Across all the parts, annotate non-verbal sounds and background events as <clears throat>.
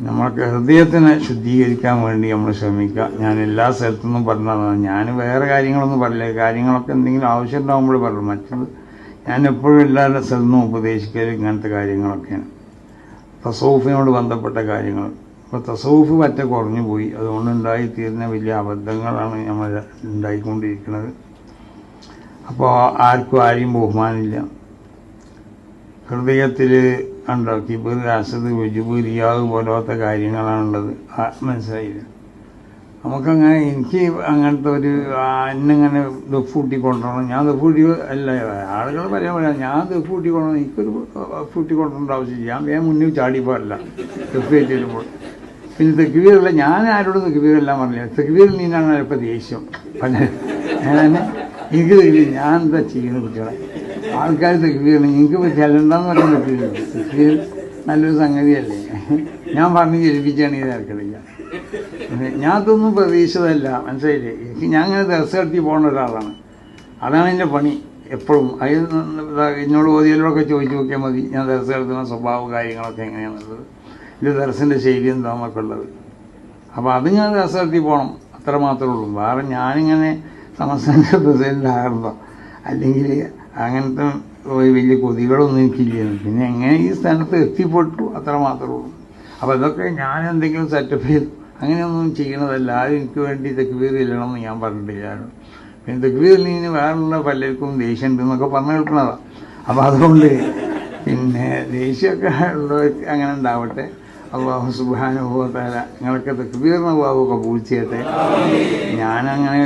നമ്മൾക്ക് ഹൃദയത്തിനെ ശുദ്ധീകരിക്കാൻ വേണ്ടി നമ്മൾ ശ്രമിക്കുക. ഞാൻ എല്ലാ സ്ഥലത്തുനിന്നും പറഞ്ഞതാണ്. ഞാൻ വേറെ കാര്യങ്ങളൊന്നും പറയില്ല. കാര്യങ്ങളൊക്കെ എന്തെങ്കിലും ആവശ്യം ഉണ്ടാകുമ്പോൾ പറഞ്ഞു മറ്റുള്ള ഞാൻ എപ്പോഴും എല്ലാ സ്ഥലത്തുനിന്നും ഉപദേശിക്കൽ ഇങ്ങനത്തെ കാര്യങ്ങളൊക്കെയാണ്. തസൗഫിനോട് ബന്ധപ്പെട്ട കാര്യങ്ങൾ. ഇപ്പോൾ തസൗഫ് പറ്റ കുറഞ്ഞു പോയി. അതുകൊണ്ട് ഉണ്ടായിത്തീരുന്ന വലിയ അബദ്ധങ്ങളാണ് നമ്മൾ ഉണ്ടായിക്കൊണ്ടിരിക്കുന്നത്. അപ്പോൾ ആർക്കും ആരെയും ബഹുമാനമില്ല. ഹൃദയത്തിൽ ഉണ്ടോ കിബിർ അസദ് വിജുബ് റിയാവ് പോലത്തെ കാര്യങ്ങളാണുള്ളത്. മനസ്സിലായില്ല? നമുക്കങ്ങനെ എനിക്ക് അങ്ങനത്തെ ഒരു എന്നിങ്ങനെ ദഫൂട്ടി കൊണ്ടുപോകണം ഞാൻ ദഫൂട്ടി അല്ല ആളുകൾ പറയാൻ പറയാം ഞാൻ ദഫൂട്ടി കൊണ്ടുപോകണം എനിക്കൊരു ഫൂട്ടി കൊണ്ടുവരേണ്ട ആവശ്യമില്ല. ഞാൻ വേഗം മുന്നിൽ ചാടി പാടില്ല. ദഫേറ്റ് വരുമ്പോൾ പിന്നെ തെക്കുവീരല്ല ഞാൻ ആരോടും തെക്കുവീരെല്ലാം പറഞ്ഞില്ല. തെക്കുവീരിൽ നിന്നാണ് ഇപ്പം ദേഷ്യം. പല എനിക്ക് ഞാൻ എന്താ ചെയ്യുന്നത് കുട്ടികളെ? ആൾക്കാർ തെക്കിയാണ് എനിക്ക് ചെല്ലണ്ടെന്ന് പറയാൻ പറ്റില്ല തെക്കിയിൽ നല്ലൊരു സംഗതിയല്ലേ? ഞാൻ പറഞ്ഞ് ജലിപ്പിച്ചാണ് ഈ ഇറക്കണില്ല ഞാൻ അതൊന്നും പ്രതീക്ഷിച്ചതല്ല. മനസ്സിലായില്ലേ? എനിക്ക് ഞാൻ അങ്ങനെ ദിവസം നടത്തി പോകേണ്ട ഒരാളാണ്. അതാണ് എന്റെ പണി എപ്പോഴും. അത് എന്നോട് ഓതിയലോടൊക്കെ ചോദിച്ചു നോക്കിയാൽ മതി. ഞാൻ ദിവസം നടത്തുന്ന സ്വഭാവം കാര്യങ്ങളൊക്കെ എങ്ങനെയാണുള്ളത്. എന്റെ ദിവസത്തിന്റെ ശൈലി എന്താണെന്നൊക്കെ ഉള്ളത്. അപ്പോൾ അത് ഞാൻ ദിവസം നടത്തി പോകണം അത്ര മാത്രമേ ഉള്ളൂ. വേറെ ഞാനിങ്ങനെ സംസ്ഥാന <laughs> പ്രസിഡന്റാകണ്ടോ അല്ലെങ്കിൽ അങ്ങനത്തെ ഒരു വലിയ കൊതികളൊന്നും എനിക്കില്ല. പിന്നെ എങ്ങനെ ഈ സ്ഥാനത്ത് എത്തിപ്പെട്ടു? അത്ര മാത്രമേ ഉള്ളൂ. അപ്പോൾ അതൊക്കെ ഞാൻ എന്തെങ്കിലും സെറ്റപ്പ് ചെയ്തു അങ്ങനെയൊന്നും ചെയ്യണതല്ല. ആരും എനിക്ക് വേണ്ടി തെക്കുവീർ ചെല്ലണമെന്ന് ഞാൻ പറഞ്ഞിട്ടില്ല. പിന്നെ തെക്കുവീറിൽ നിന്ന് വേറെയുള്ള പലർക്കും ദേഷ്യം ഉണ്ട് എന്നൊക്കെ പറഞ്ഞു കേൾക്കുന്നതാണ് അപ്പോൾ അതുകൊണ്ട് പിന്നെ ദേഷ്യമൊക്കെ ഉള്ളവർക്ക് അങ്ങനെ ഉണ്ടാവട്ടെ. അള്ളാഹു സുബാനുഭവത്താല നിങ്ങളൊക്കെ തെക്കുവീറിന് ഭാവമൊക്കെ പൂഴ്ചയട്ടെ ഞാനങ്ങനെ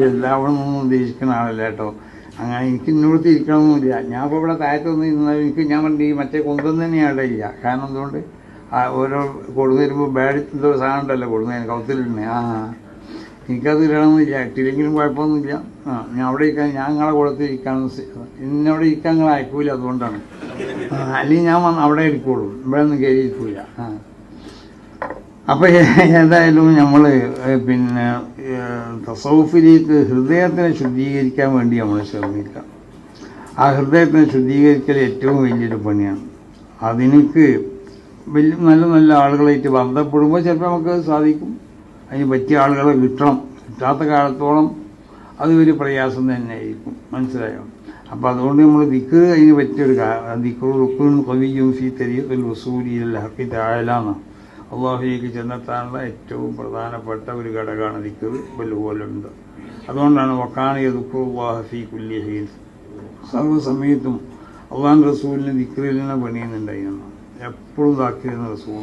വലുതാവണമെന്നൊന്നും ഉദ്ദേശിക്കുന്ന ആളല്ല കേട്ടോ. അങ്ങനെ എനിക്ക് ഇന്നോട് ഇരിക്കണമെന്നില്ല ഞാൻ ഇപ്പോൾ ഇവിടെ താഴത്തൊന്നും ഇരുന്നാൽ എനിക്ക് ഞാൻ പറഞ്ഞു ഈ മറ്റേ കൊന്തം തന്നെയാണ് ഇല്ല കാരണം എന്തുകൊണ്ട്? ആ ഓരോ കൊടുന്നു വരുമ്പോൾ ബാഡ് എന്തോ സാധനം ഉണ്ടല്ലോ കൊടുന്നതിന് കൗത്തിലിടണേ ആ എനിക്കത് ഇടണമെന്നില്ല. ഇട്ടില്ലെങ്കിലും കുഴപ്പമൊന്നുമില്ല. ആ ഞാൻ അവിടെ ഇരിക്കാൻ ഞാൻ നിങ്ങളെ കൂടത്തിൽ ഇരിക്കാനും എന്നവിടെ ഇരിക്കാൻ നിങ്ങൾ അയക്കൂല അതുകൊണ്ടാണ്. അല്ലെങ്കിൽ ഞാൻ വന്ന് അവിടെ ഇരിക്കുള്ളൂ. ഇവിടെ ഒന്നും കയറി ഇരിക്കൂല ആ. അപ്പോൾ ഏതായാലും നമ്മൾ പിന്നെ തസൗഫിലേക്ക് ഹൃദയത്തിനെ ശുദ്ധീകരിക്കാൻ വേണ്ടി നമ്മൾ ശ്രമിക്കാം ആ ഹൃദയത്തിനെ ശുദ്ധീകരിക്കൽ ഏറ്റവും വലിയൊരു പണിയാണ്. അതിനക്ക് വലിയ നല്ല നല്ല ആളുകളായിട്ട് ബന്ധപ്പെടുമ്പോൾ ചിലപ്പോൾ നമുക്ക് സാധിക്കും. അതിന് പറ്റിയ ആളുകളെ കിട്ടണം. കിട്ടാത്ത കാലത്തോളം അത് ഒരു പ്രയാസം തന്നെയായിരിക്കും. മനസ്സിലായോ? അപ്പോൾ അതുകൊണ്ട് നമ്മൾ ദിക്ക് അതിന് പറ്റിയൊരു ദിക്കുറുക്കും കവിയും ഫി തെരീഖിൽ വസൂലിയിൽ ഹക്കി താഴലാണ് അള്ളാഹുലേക്ക് ചെന്നെത്താനുള്ള ഏറ്റവും പ്രധാനപ്പെട്ട ഒരു ഘടകമാണ് ദിക്കർ ബലുപോലുണ്ട് അതുകൊണ്ടാണ് വക്കാണിയ ദുഃഖുല്ലാഹ ഫി കുല്യഹീൻ സർവസമയത്തും അള്ളാൻ റസൂലിന് ദിക്റിലിനെ പണിയുന്നുണ്ടായിരുന്നു. എപ്പോഴും ഇതാക്കിയിരുന്ന റസൂൾ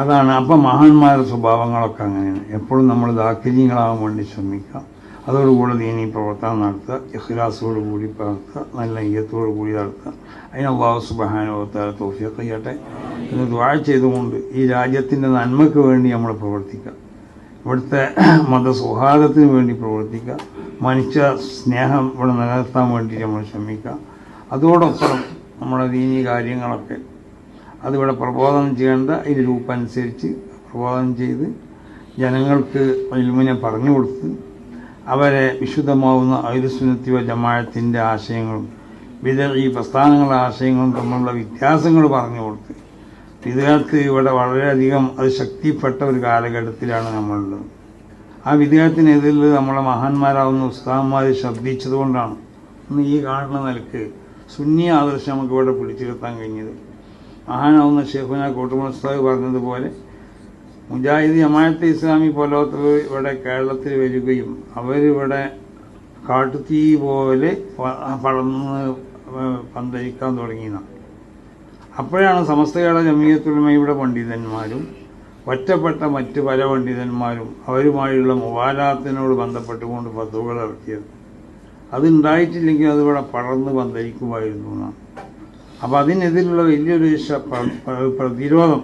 അതാണ്. അപ്പം മഹാന്മാരുടെ സ്വഭാവങ്ങളൊക്കെ അങ്ങനെയാണ്. എപ്പോഴും നമ്മൾ ദാക്കിര്യങ്ങളാകാൻ വേണ്ടി ശ്രമിക്കുക അതോടുകൂടെ ദീനി പ്രവർത്തനം നടത്തുക ഇഖ്ലാസോട് കൂടി പ്രവർത്തുക നല്ല നെയ്യത്തോടു കൂടി നടത്തുക. അതിന് അള്ളാഹു സുബഹാനുഭവത്താൽ തോഫിയൊക്കെ ചെയ്യട്ടെ എന്ന് ദ്വാഴ ചെയ്തുകൊണ്ട് ഈ രാജ്യത്തിന്റെ നന്മയ്ക്ക് വേണ്ടി നമ്മൾ പ്രവർത്തിക്കുക. ഇവിടുത്തെ മതസൗഹാർദ്ദത്തിന് വേണ്ടി പ്രവർത്തിക്കുക. മനുഷ്യ സ്നേഹം ഇവിടെ നിലനിർത്താൻ വേണ്ടി നമ്മൾ ശ്രമിക്കുക. അതോടൊപ്പം നമ്മുടെ ദീനി കാര്യങ്ങളൊക്കെ അതിവിടെ പ്രബോധനം ചെയ്യേണ്ട ഈ രൂപമനുസരിച്ച് പ്രബോധനം ചെയ്ത് ജനങ്ങൾക്ക് ഇൽമിനെ പറഞ്ഞു കൊടുത്ത് അവരെ വിശുദ്ധമാവുന്ന ഐരുസുനത്തിവ ജമാഴത്തിന്റെ ആശയങ്ങളും ഈ പ്രസ്ഥാനങ്ങളുടെ ആശയങ്ങളും തമ്മിലുള്ള വ്യത്യാസങ്ങൾ പറഞ്ഞു കൊടുത്ത് വിദേഹത്ത് ഇവിടെ വളരെയധികം അത് ശക്തിപ്പെട്ട ഒരു കാലഘട്ടത്തിലാണ് നമ്മളുള്ളത്. ആ വിദേഹത്തിനെതിരിൽ നമ്മളെ മഹാന്മാരാവുന്ന ഉസ്താദന്മാർ ശബ്ദിച്ചതുകൊണ്ടാണ് ഇന്ന് ഈ കാണുന്ന നിലയ്ക്ക് സുന്നി ആദർശം നമുക്ക് ഇവിടെ പിടിച്ചിരുത്താൻ കഴിഞ്ഞത്. മഹാനാവുന്ന ഷെയ്ഖുന കോട്ടുമൽ ഉസ്താദ് പറഞ്ഞതുപോലെ മുജാഹിദ് ജമാഅത്തെ ഇസ്ലാമി പോലോത്തവർ ഇവിടെ കേരളത്തിൽ വരികയും അവരിവിടെ കാട്ടുതീ പോലെ പടർന്ന് പന്തലിക്കാൻ തുടങ്ങിയതാണ് അപ്പോഴാണ് സമസ്ത കേരള ജമീയത്തുലമയുടെ പണ്ഡിതന്മാരും ഒറ്റപ്പെട്ട മറ്റ് പല പണ്ഡിതന്മാരും അവരുമായുള്ള മുവാലാത്തിനോട് ബന്ധപ്പെട്ടുകൊണ്ട് പദ്ധതികൾ ഇറക്കിയത് അതുണ്ടായിട്ടില്ലെങ്കിൽ അതിവിടെ പടർന്ന് പന്തലിക്കുമായിരുന്നു എന്നാണ്. അപ്പോൾ അതിനെതിരുള്ള വലിയൊരു പ്രതിരോധം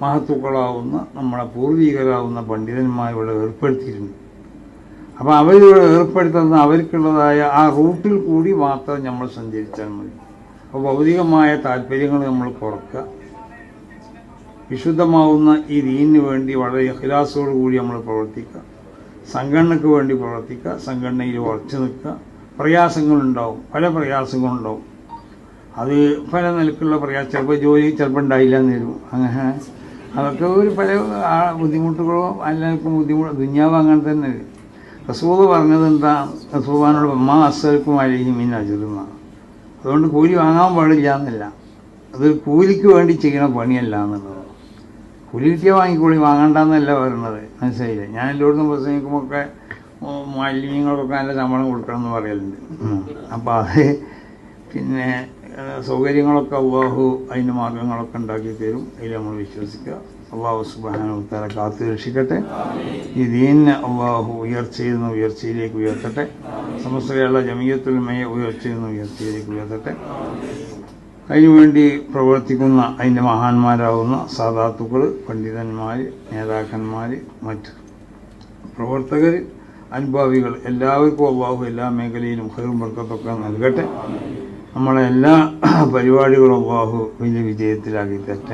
മഹത്തുക്കളാവുന്ന നമ്മുടെ പൂർവികരാവുന്ന പണ്ഡിതന്മാർ ഇവിടെ ഏർപ്പെടുത്തിയിട്ടുണ്ട് അപ്പോൾ അവരിവിടെ ഏർപ്പെടുത്തുന്ന അവർക്കുള്ളതായ ആ റൂട്ടിൽ കൂടി മാത്രം നമ്മൾ സഞ്ചരിച്ചാൽ മതി. അപ്പോൾ ഭൗതികമായ താല്പര്യങ്ങൾ നമ്മൾ കുറക്കുക. വിശുദ്ധമാവുന്ന ഈ ദീനിന് വേണ്ടി വളരെ കൂടി നമ്മൾ പ്രവർത്തിക്കുക. സംഘടനയ്ക്ക് വേണ്ടി പ്രവർത്തിക്കുക. സംഘടനയിൽ ഉറച്ചു നിൽക്കുക. പ്രയാസങ്ങളുണ്ടാവും. പല പ്രയാസങ്ങളുണ്ടാവും. അത് പല നിലക്കുള്ള പ്രയാസം. ചിലപ്പോൾ ജോലി ചിലപ്പോൾ ഉണ്ടായില്ല എന്ന് വരും. അങ്ങനെ അതൊക്കെ ഒരു പല ആ ബുദ്ധിമുട്ടുകളോ എല്ലാവർക്കും ബുദ്ധിമുട്ട് ദുഞ്ഞാവ് അങ്ങനെ തന്നെ. റസൂദ് പറഞ്ഞത് എന്താ? റസൂബാനോട് അമ്മ അസൽക്കും അലിഹിം ഇന്ന അജുറുന്നാണ് അതുകൊണ്ട് കൂലി വാങ്ങാൻ പാടില്ല എന്നല്ല. അത് കൂലിക്ക് വേണ്ടി ചെയ്യണ പണിയല്ല എന്നുള്ളത്. കൂലി കിട്ടിയാൽ വാങ്ങിക്കൂലി വാങ്ങണ്ടെന്നല്ല പറയുന്നത്. മനസ്സിലായില്ലേ? ഞാൻ എല്ലായിടത്തും പ്രസംഗിക്കുമ്പോഴൊക്കെ മാലിന്യങ്ങൾക്കൊക്കെ നല്ല ശമ്പളം കൊടുക്കണം എന്ന് പറയലുണ്ട്. അപ്പോൾ അത് പിന്നെ സൗകര്യങ്ങളൊക്കെ അള്ളാഹു അതിന് മാർഗങ്ങളൊക്കെ ഉണ്ടാക്കി തരും. അതിൽ നമ്മൾ വിശ്വസിക്കുക. അള്ളാഹു സുബാനുത്തല കാത്തു രക്ഷിക്കട്ടെ. ഈ ദീനിനെ അള്ളാഹു ഉയർച്ചയിൽ നിന്ന് ഉയർച്ചയിലേക്ക് ഉയർത്തട്ടെ. സമസ്തയുള്ള ജമീയത്തുൽമയെ ഉയർച്ചയിൽ നിന്ന് ഉയർച്ചയിലേക്ക് ഉയർത്തട്ടെ. അതിനുവേണ്ടി പ്രവർത്തിക്കുന്ന അതിന്റെ മഹാന്മാരാകുന്ന സാധാത്തുക്കൾ പണ്ഡിതന്മാർ നേതാക്കന്മാർ മറ്റ് പ്രവർത്തകർ അനുഭാവികൾ എല്ലാവർക്കും അള്ളാഹു എല്ലാ മേഖലയിലും ഹൈറും വർക്കത്തൊക്കെ നൽകട്ടെ. നമ്മളെ എല്ലാ <clears throat> പരിപാടികളും അള്ളാഹു വലിയ വിജയത്തിലാക്കി തരട്ടെ.